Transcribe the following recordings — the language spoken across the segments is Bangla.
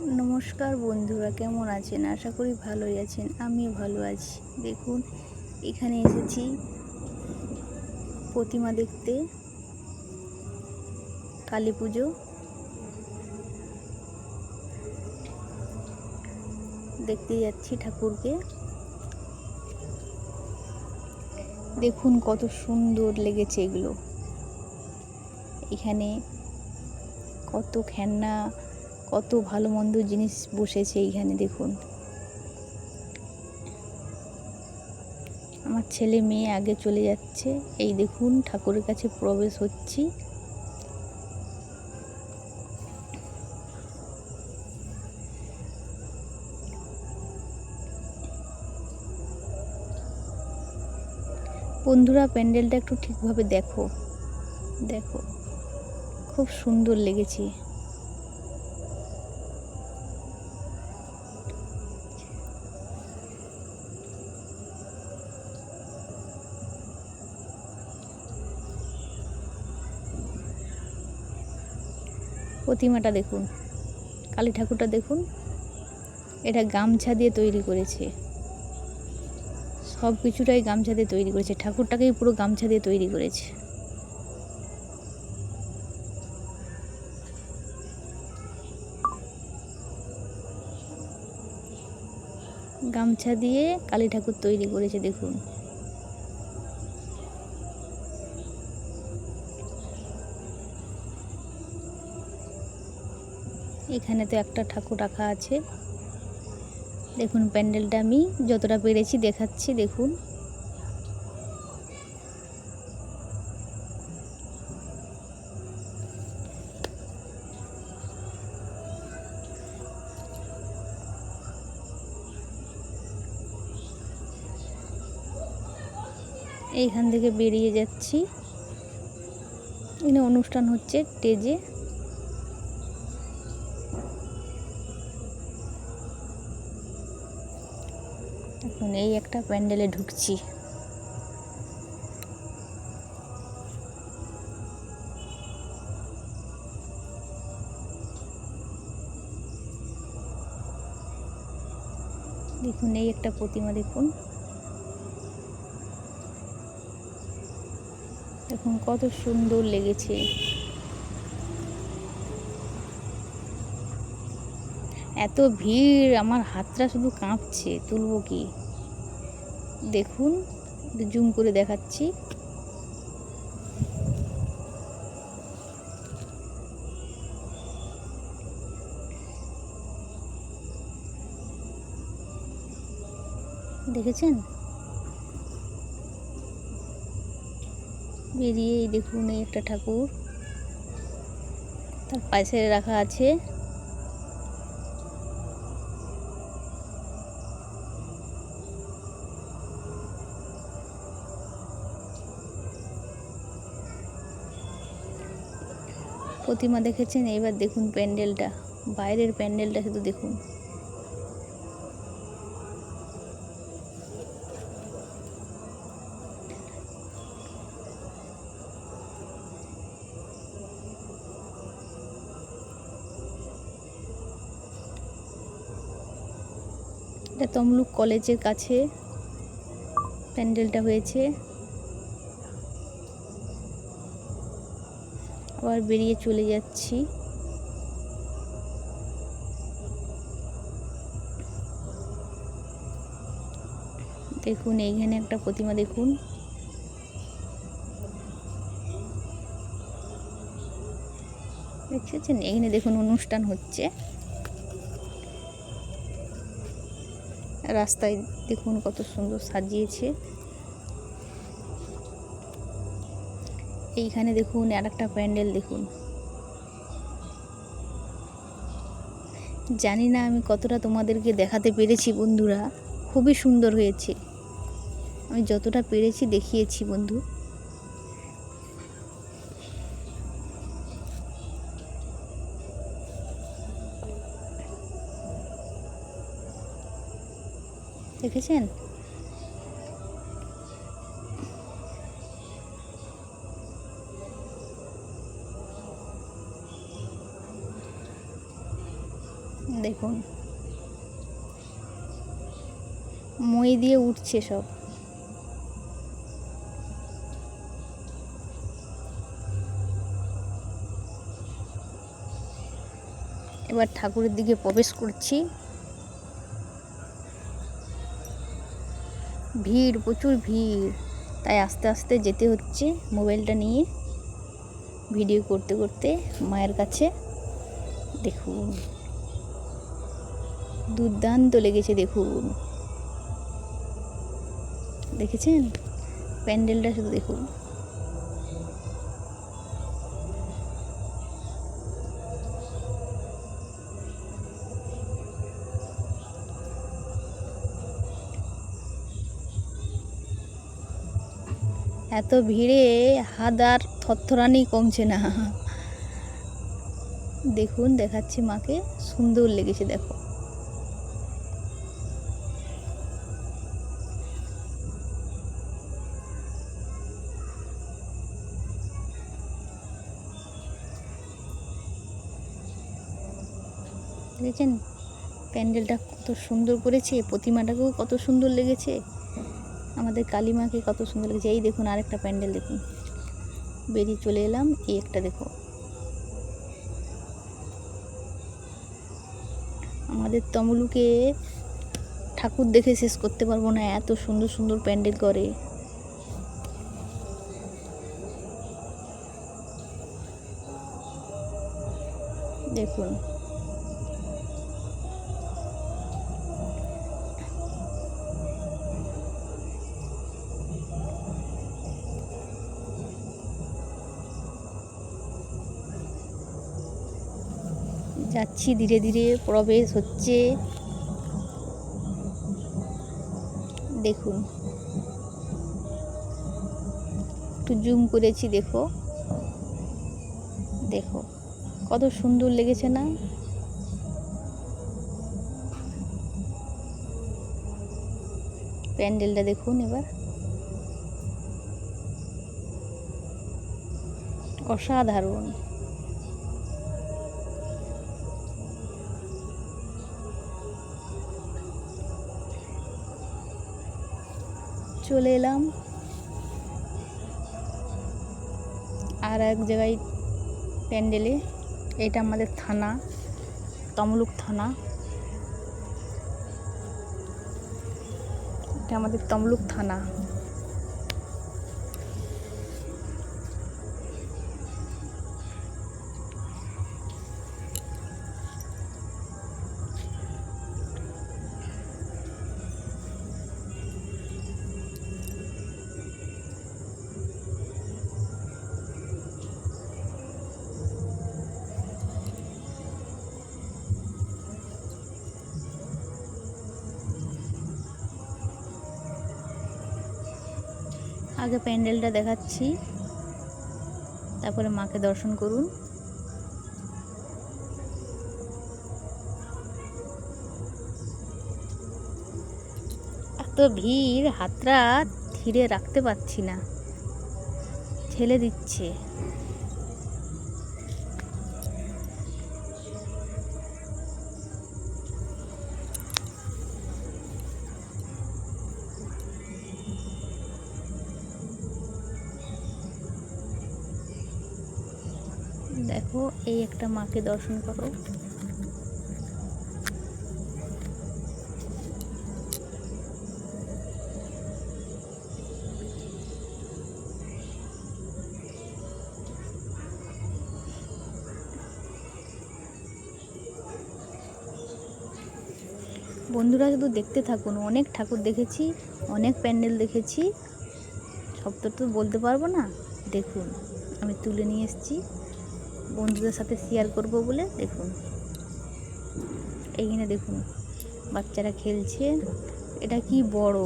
নমস্কার বন্ধুরা, কেমন আছেন? আশা করি ভালোই আছেন। আমিও ভালো আছি। দেখুন, এখানে এসেছি প্রতিমা দেখতে, কালী পুজো। দেখতে যাচ্ছি ঠাকুরকে। দেখুন কত সুন্দর লেগেছে এগুলো। এখানে কত খেলনা কত ভালো মন্দ জিনিস বসেছে এইখানে, দেখুন। আমার ছেলে মেয়ে আগে চলে যাচ্ছে। এই দেখুন, ঠাকুরের কাছে প্রবেশ হচ্ছি। বন্ধুরা, প্যান্ডেলটা একটু ঠিকভাবে দেখো। দেখো, খুব সুন্দর লেগেছে। প্রতিমাটা দেখুন, কালী ঠাকুরটা দেখুন। এটা গামছা দিয়ে তৈরি করেছে। সব কিছুটাই গামছা দিয়ে তৈরি করেছে। ঠাকুরটাকেই পুরো গামছা দিয়ে তৈরি করেছে। গামছা দিয়ে কালী ঠাকুর তৈরি করেছে, দেখুন। এখানে তো একটা ঠাকুর রাখা আছে। দেখুন প্যান্ডেলটা আমি যতটা পেরেছি দেখাচ্ছি, দেখুন। এইখান থেকে বেরিয়ে যাচ্ছি। এখানে অনুষ্ঠান হচ্ছে স্টেজে। এই একটা প্যান্ডেলে ঢুকছি। দেখুন, এই একটা প্রতিমা দেখুন। দেখুন, কত সুন্দর লেগেছে। এত ভিড়, আমার হাতটা শুধু কাঁপছে, তুলবো কি? দেখুন, জুম করে দেখাচ্ছি। দেখেছেন? বেরিয়ে এই দেখুন এই একটা ঠাকুর। তার পাশে রাখা আছে। প্রতিমা দেখেছেন এবার দেখুন প্যান্ডেলটা। বাইরের প্যান্ডেলটা শুধু দেখুন। এটা তমলুক কলেজের কাছে প্যান্ডেলটা হয়েছে। আবার বেরিয়ে চলে যাচ্ছি। দেখুন, এইখানে একটা প্রতিমা দেখুন। দেখছেন? এখানে দেখুন অনুষ্ঠান হচ্ছে। রাস্তায় দেখুন কত সুন্দর সাজিয়েছে। এইখানে দেখুন, আর একটা প্যান্ডেল দেখুন। জানি না আমি কতটা তোমাদেরকে দেখাতে পেরেছি বন্ধুরা, খুবই সুন্দর হয়েছে। আমি যতটা পেরেছি দেখিয়েছি বন্ধু। দেখেছেন? দেখুন মই দিয়ে উঠছে সব। এবার ঠাকুরের দিকে প্রবেশ করছি। ভিড়, প্রচুর ভিড়। তাই আস্তে আস্তে যেতে হচ্ছে মোবাইলটা নিয়ে। ভিডিও করতে করতে মায়ের কাছে। দেখুন। দুর্দান্ত লেগেছে, দেখুন। দেখেছেন? প্যান্ডেলটা শুধু দেখুন। এত ভিড়ে হাত আর থরথরানি কমছে না। দেখুন, দেখাচ্ছি মাকে। সুন্দর লেগেছে, দেখো। দেখেছেন? প্যান্ডেলটা কত সুন্দর করেছে, প্রতিমাটাকেও কত সুন্দর লেগেছে। আমাদের কালীমাকে কত সুন্দর লেগেছে। এই দেখুন, আরেকটা প্যান্ডেল দেখুন। বেরিয়ে চলে এলাম, এই একটা দেখো। আমাদের তমলুকে ঠাকুর দেখে শেষ করতে পারব না, এত সুন্দর সুন্দর প্যান্ডেল করে। দেখুন যাচ্ছি, ধীরে ধীরে প্রবেশ হচ্ছে। দেখুন। একটু জুম করেছি, দেখো। দেখো, কত সুন্দর লেগেছে না? প্যান্ডেলটা দেখুন এবার। অসাধারণ। চলে এলাম। আর এক জায়গায় প্যান্ডেলে, এটা আমাদের থানা, তমলুক থানা। এটা আমাদের তমলুক থানা। আগে প্যান্ডেলটা দেখাচ্ছি। তারপরে মাকে দর্শন করুন। এত ভিড়, হাতরা ধীরে রাখতে পারছি না। ঠেলে দিচ্ছে। দেখো, এই একটা মাকে দর্শন করো। বন্ধুরা শুধু দেখতে থাকুন, অনেক ঠাকুর দেখেছি, অনেক প্যান্ডেল দেখেছি। সব তো বলতে পারব না। দেখুন, আমি তুলে নিয়ে এসেছি। বন্ধুদের সাথে শেয়ার করব বলে, দেখুন। এইখানে দেখুন, বাচ্চারা খেলছে। এটা কি বড়?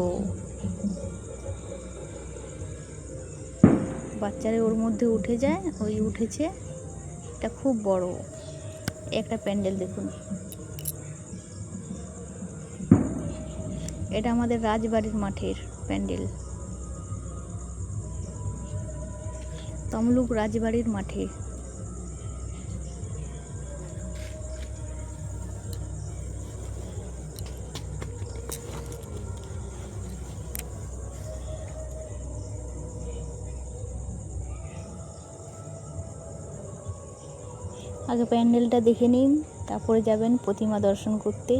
বাচ্চারা ওর মধ্যে উঠে যায়, ওই উঠেছে। এটা খুব বড়। একটা প্যান্ডেল দেখুন। এটা আমাদের রাজবাড়ির মাঠের প্যান্ডেল। তমলুক রাজবাড়ির মাঠে। আগে প্যান্ডেলটা দেখে নিন, তারপরে যাবেন প্রতিমা দর্শন করতে।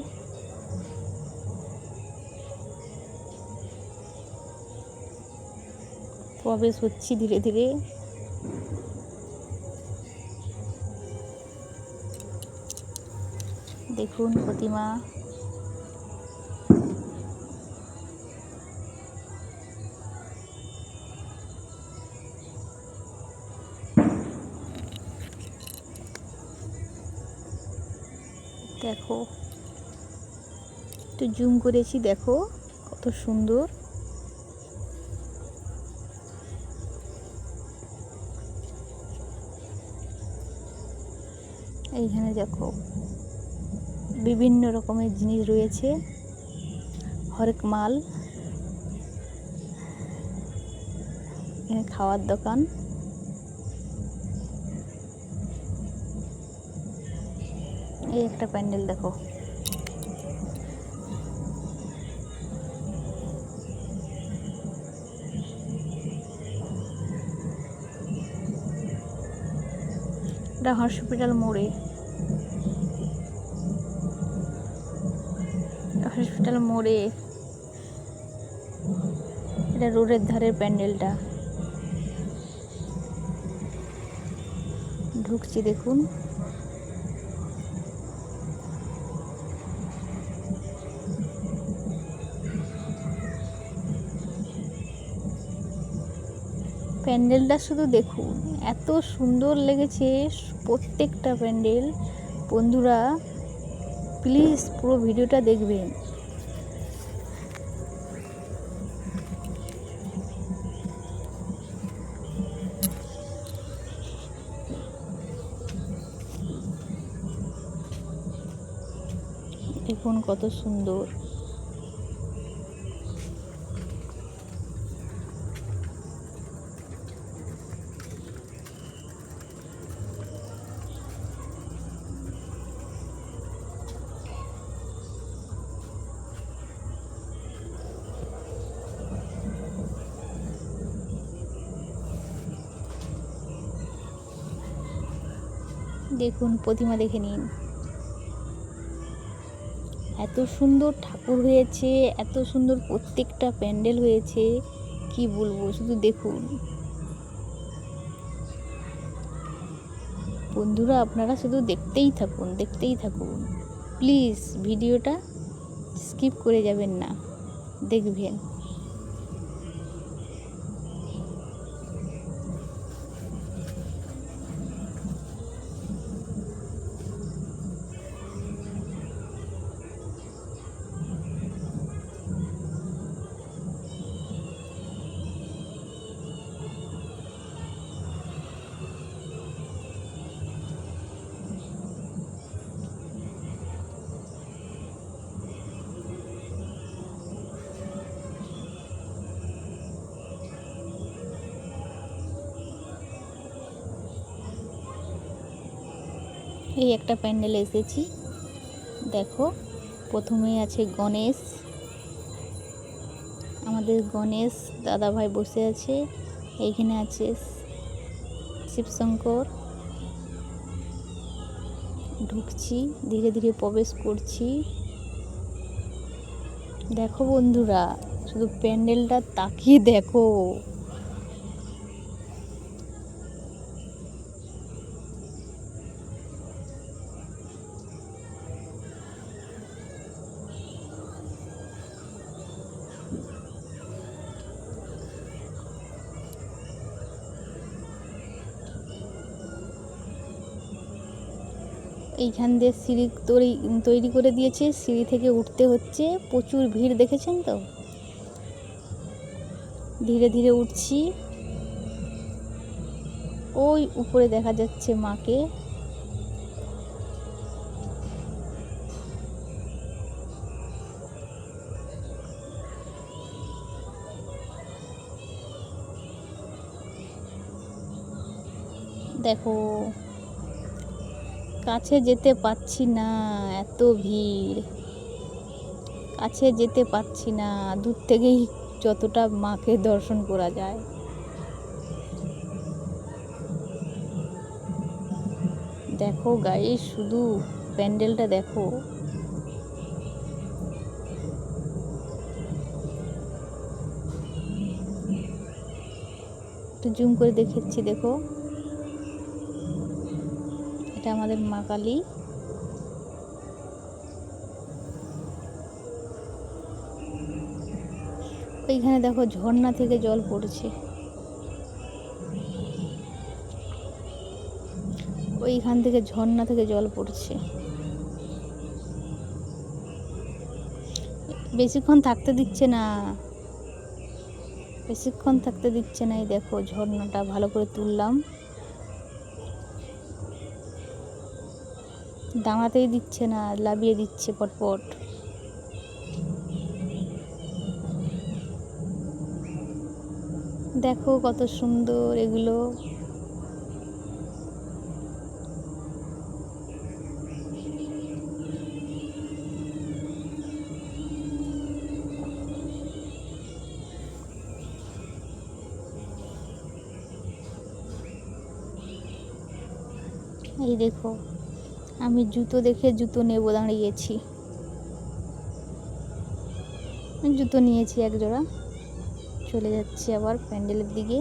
প্রবেশ হচ্ছি ধীরে ধীরে। দেখুন প্রতিমা। একটু জুম করেছি, দেখো কত সুন্দর। এইখানে দেখো বিভিন্ন রকমের জিনিস রয়েছে, হরেক মাল। এখানে খাওয়ার দোকান। এই একটা প্যান্ডেল দেখো। এটা হসপিটাল মোড়ে। হসপিটাল মোড়ে। এটা রোডের ধারের প্যান্ডেলটা। ঢুকছি দেখুন। প্যান্ডেলটা শুধু দেখুন, এত সুন্দর লেগেছে প্রত্যেকটা প্যান্ডেল। বন্ধুরা প্লিজ পুরো ভিডিওটা দেখবেন। দেখুন কত সুন্দর। দেখুন, প্রতিমা দেখে নিন। এত সুন্দর ঠাকুর হয়েছে, এত সুন্দর প্রত্যেকটা প্যান্ডেল হয়েছে, কি বলব, শুধু দেখুন। বন্ধুরা, আপনারা শুধু দেখতেই থাকুন দেখতেই থাকুন। প্লিজ, ভিডিওটা স্কিপ করে যাবেন না, দেখবেন। এই একটা প্যান্ডেলে এসেছি। দেখো, প্রথমে আছে গণেশ। আমাদের গণেশ দাদাভাই বসে আছে। এইখানে আছে শিবশঙ্কর। ঢুকছি, ধীরে ধীরে প্রবেশ করছি। দেখো বন্ধুরা, শুধু প্যান্ডেলটা তাকিয়ে দেখো। এইখান দিয়ে সিঁড়ি তৈরি তৈরি করে দিয়েছে। সিঁড়ি থেকে উঠতে হচ্ছে। প্রচুর ভিড় দেখেছেন তো? ধীরে ধীরে উঠছি। ওই উপরে দেখা যাচ্ছে মাকে। দেখো কাছে যেতে পাচ্ছি না, এত ভিড়। কাছে যেতে পাচ্ছি না, দূর থেকেই যতটা মাকে দর্শন করা যায়। দেখো গায়ে শুধু প্যান্ডেলটা দেখো। একটু জুম করে দেখেছি দেখো। এটা আমাদের মা কালী। ওইখানে দেখো ঝর্ণা থেকে জল পড়ছে। ওইখান থেকে ঝর্ণা থেকে জল পড়ছে। বেশিক্ষণ থাকতে দিচ্ছে না। বেশিক্ষণ থাকতে দিচ্ছে না, এই দেখো ঝর্ণাটা ভালো করে তুললাম। দাঁড়াতেই দিচ্ছে না লাবিয়ে দিচ্ছে পটপট। দেখো কত সুন্দর এগুলো। এই দেখো। আমি জুতো দেখে জুতো নেব, দাঁড়িয়েছি। জুতো নিয়েছি এক জোড়া। চলে যাচ্ছি আবার প্যান্ডেলের দিকে।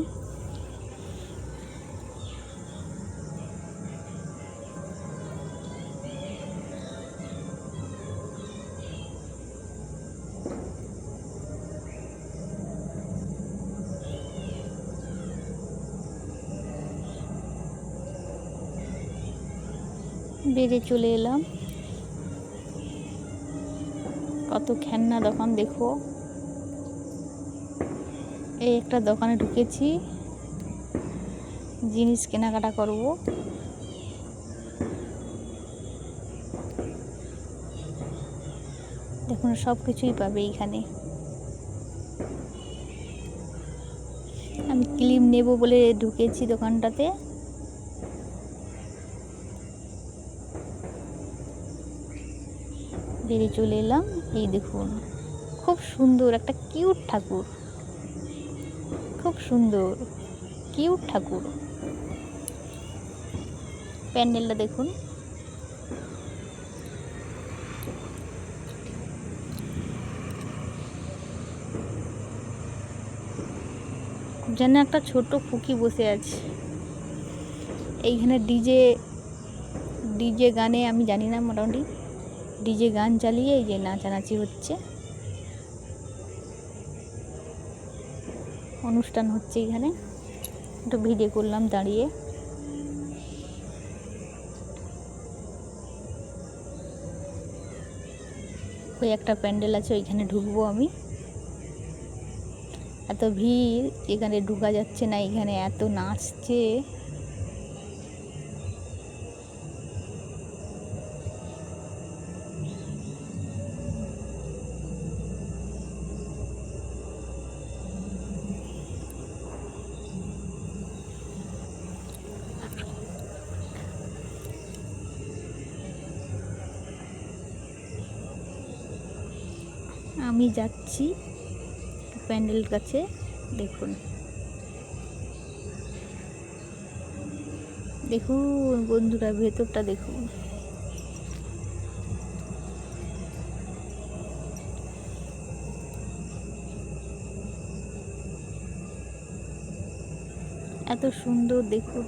বেড়ে চলে এলাম। কত খেলনা দোকান দেখো। এই একটা দোকানে ঢুকেছি। জিনিস কেনাকাটা করব। দেখুন সব কিছুই পাবে এইখানে। আমি ক্লিম নেব বলে ঢুকেছি দোকানটাতে। বেরিয়ে চলে এলাম। এই দেখুন, খুব সুন্দর একটা কিউট ঠাকুর। খুব সুন্দর, কিউট ঠাকুর। প্যান্ডেলটা দেখুন। যেন একটা ছোট ফুকি বসে আছে। এইখানে ডিজে ডিজে গানে আমি জানি না মোটামুটি। ডিজে গান চালিয়ে এই যে নাচানাচি হচ্ছে। অনুষ্ঠান হচ্ছে এখানে। একটু ভিডিও করলাম দাঁড়িয়ে। ওই একটা প্যান্ডেল আছে, ওইখানে ঢুকবো আমি। এত ভিড়, এখানে ঢুকা যাচ্ছে না, এখানে এত নাচছে। যাচ্ছি প্যান্ডেল কাছে দেখুন। দেখুন বন্ধুরা ভেতরটা দেখুন। এত সুন্দর দেখুন।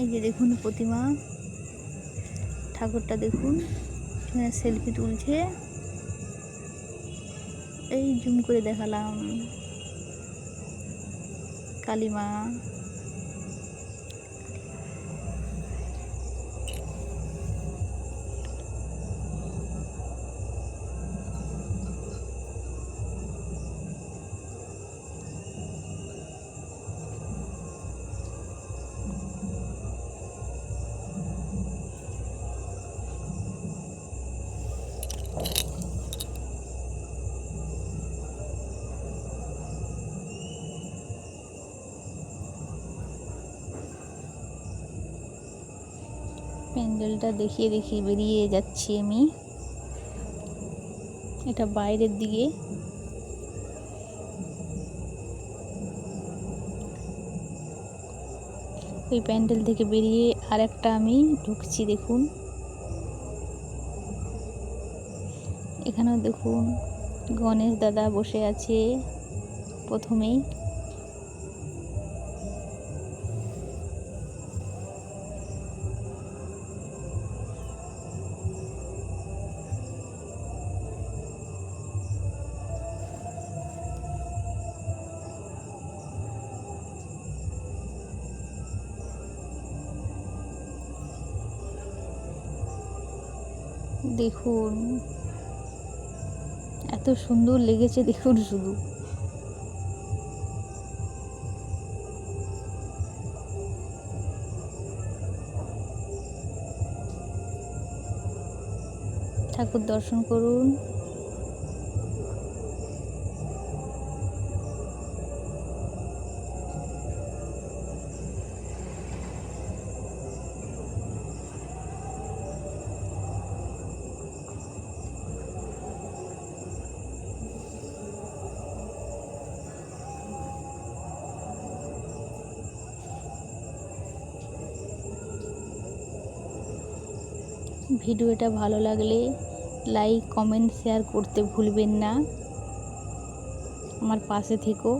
এই যে দেখুন প্রতিমা। ঠাকুরটা দেখুন এখানে সেলফি তুলছে। এই জুম করে দেখালাম। কালিমা প্যান্ডেলটা দেখিয়ে দেখিয়ে বেরিয়ে যাচ্ছি আমি। এটা বাইরের দিকে। ওই প্যান্ডেল থেকে বেরিয়ে আর একটা আমি ঢুকছি, দেখুন। এখানেও দেখুন, গণেশ দাদা বসে আছে প্রথমেই। সুন্দর লেগেছে দেখুন শুধু। ঠাকুর দর্শন করুন। ভিডিওটা ভালো লাগলে লাইক, কমেন্ট, শেয়ার করতে ভুলবেন না। আমার পাশে থেকো।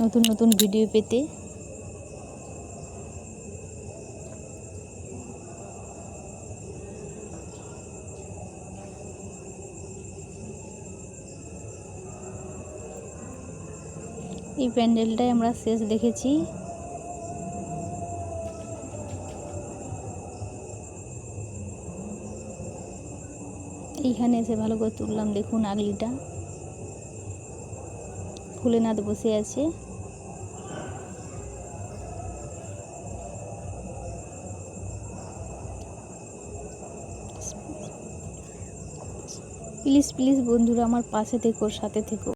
নতুন নতুন ভিডিও পেতে। এই প্যান্ডেলটাই আমরা শেষ দেখেছি। এইখানে এসে ভালো করে তুললাম, দেখুন আগলিটা। ফুলে নাদ বসে আছে। প্লিজ প্লিজ বন্ধুরা, আমার পাশে থেকো, সাথে থেকো।